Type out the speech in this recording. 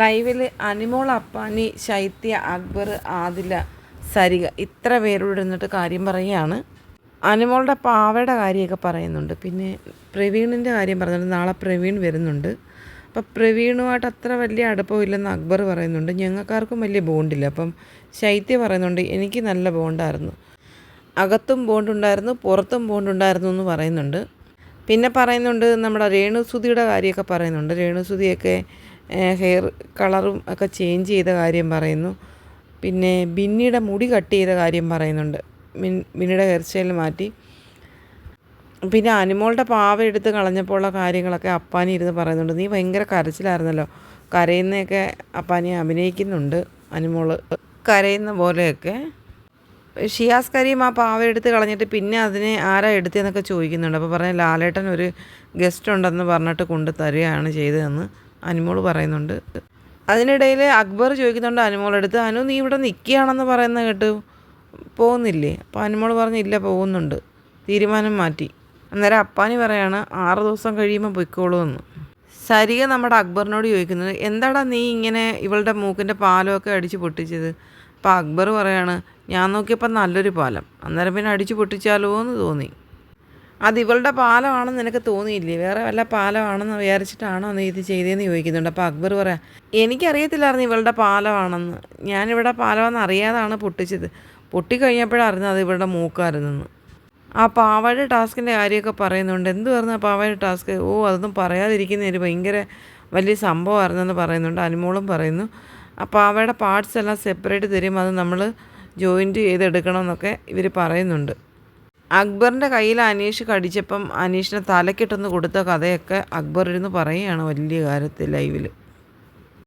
ലൈവിൽ അനിമോൾ അപ്പാനി ശൈത്യ അക്ബർ ആദില സരിക ഇത്ര പേരോട് ഇരുന്നിട്ട് കാര്യം പറയുകയാണ്. അനിമോളുടെ പാവയുടെ കാര്യമൊക്കെ പറയുന്നുണ്ട്. പിന്നെ പ്രവീണിന്റെ കാര്യം പറയുന്നുണ്ട് നാളെ പ്രവീൺ വരുന്നുണ്ട്. അപ്പം പ്രവീണുമായിട്ട് അത്ര വലിയ അടുപ്പമില്ലെന്ന് അക്ബർ പറയുന്നുണ്ട്. ഞങ്ങൾക്കാർക്കും വലിയ ബോണ്ടില്ല. അപ്പം ശൈത്യ പറയുന്നുണ്ട് എനിക്ക് നല്ല ബോണ്ടായിരുന്നു. അകത്തും ബോണ്ടുണ്ടായിരുന്നു പുറത്തും ബോണ്ടുണ്ടായിരുന്നു എന്ന് പറയുന്നുണ്ട്. പിന്നെ പറയുന്നുണ്ട് നമ്മുടെ രേണുസുതിയുടെ കാര്യമൊക്കെ പറയുന്നുണ്ട്. രേണുസുതിയൊക്കെ ഹെയർ കളറും ഒക്കെ ചേഞ്ച് ചെയ്ത കാര്യം പറയുന്നു. പിന്നെ ബിന്നിയുടെ മുടി കട്ട് ചെയ്ത കാര്യം പറയുന്നുണ്ട്. ബിന്നിയുടെ ഹെയർ സ്റ്റൈൽ മാറ്റി. പിന്നെ അനുമോളുടെ പാവ എടുത്ത് കളഞ്ഞപ്പോഴുള്ള കാര്യങ്ങളൊക്കെ അപ്പാനി ഇരുന്ന് പറയുന്നുണ്ട്. നീ ഭയങ്കര കരച്ചിലായിരുന്നല്ലോ. കരയുന്നതൊക്കെ അപ്പാനി അഭിനയിക്കുന്നുണ്ട്. അനുമോൾ കരയുന്ന പോലെയൊക്കെ. ഷിയാസ് കരീം ആ പാവ എടുത്ത് കളഞ്ഞിട്ട് പിന്നെ അതിനെ ആരാ എടുത്തതെന്നൊക്കെ ചോദിക്കുന്നുണ്ട്. അപ്പോൾ പറഞ്ഞ ലാലേട്ടൻ ഒരു ഗസ്റ്റ് ഉണ്ടെന്ന് പറഞ്ഞിട്ട് കൊണ്ട് തരികയാണ് ചെയ്തതെന്ന്. അനിമോൾ പറയുന്നുണ്ട്. അതിനിടയിൽ അക്ബർ ചോദിക്കുന്നുണ്ട് അനുമോളെടുത്ത് അനു നീ ഇവിടെ നിൽക്കുകയാണെന്ന് പറയുന്നത് കേട്ട് പോകുന്നില്ലേ? അപ്പോൾ അനുമോൾ പറഞ്ഞ് ഇല്ല പോകുന്നുണ്ട്. തീരുമാനം മാറ്റി. അന്നേരം അപ്പാനി പറയാണ് ആറ് ദിവസം കഴിയുമ്പോൾ പൊയ്ക്കോളൂ എന്ന് സരിക നമ്മുടെ അക്ബറിനോട് ചോദിക്കുന്നത് എന്താടാ നീ ഇങ്ങനെ ഇവളുടെ മൂക്കിന്റെ പാലമൊക്കെ അടിച്ച് പൊട്ടിച്ചത്? അപ്പോൾ അക്ബർ പറയാണ് ഞാൻ നോക്കിയപ്പോൾ നല്ലൊരു പാലം. അന്നേരം പിന്നെ അടിച്ച് പൊട്ടിച്ചാലോ എന്ന് തോന്നി. അത് ഇവളുടെ പാലമാണെന്ന് നിനക്ക് തോന്നിയില്ലേ? വേറെ വല്ല പാലമാണെന്ന് വിചാരിച്ചിട്ടാണോ നീ ഇത് ചെയ്തതെന്ന് ചോദിക്കുന്നുണ്ട്. അപ്പോൾ അക്ബർ പറയാം എനിക്കറിയത്തില്ലായിരുന്നു ഇവളുടെ പാലമാണെന്ന്. ഞാനിവിടെ പാലമാണെന്ന് അറിയാതാണ് പൊട്ടിച്ചത്. പൊട്ടിക്കഴിഞ്ഞപ്പോഴാണ് അറിഞ്ഞത് അത് ഇവളുടെ മൂക്കായിരുന്നെന്ന് ആ പാവയുടെ ടാസ്കിന്റെ കാര്യമൊക്കെ പറയുന്നുണ്ട്. എന്ത് ആ പാവയുടെ ടാസ്ക്? ഓ അതൊന്നും പറയാതിരിക്കുന്ന ഒരു ഭയങ്കര വലിയ സംഭവമായിരുന്നെന്ന് പറയുന്നുണ്ട്. അനുമോളും പറയുന്നു ആ പാവയുടെ പാർട്സ് എല്ലാം സെപ്പറേറ്റ് തരും. അത് നമ്മൾ ജോയിന്റ് ചെയ്തെടുക്കണമെന്നൊക്കെ ഇവർ പറയുന്നുണ്ട്. അക്ബറിന്റെ കയ്യിൽ അനീഷ് കടിച്ചപ്പം അനീഷിനെ തലക്കിട്ടൊന്ന് കൊടുത്ത കഥയൊക്കെ അക്ബർ ഇരുന്ന് പറയുകയാണ് വലിയ കാര്യത്തിൽ ലൈവിൽ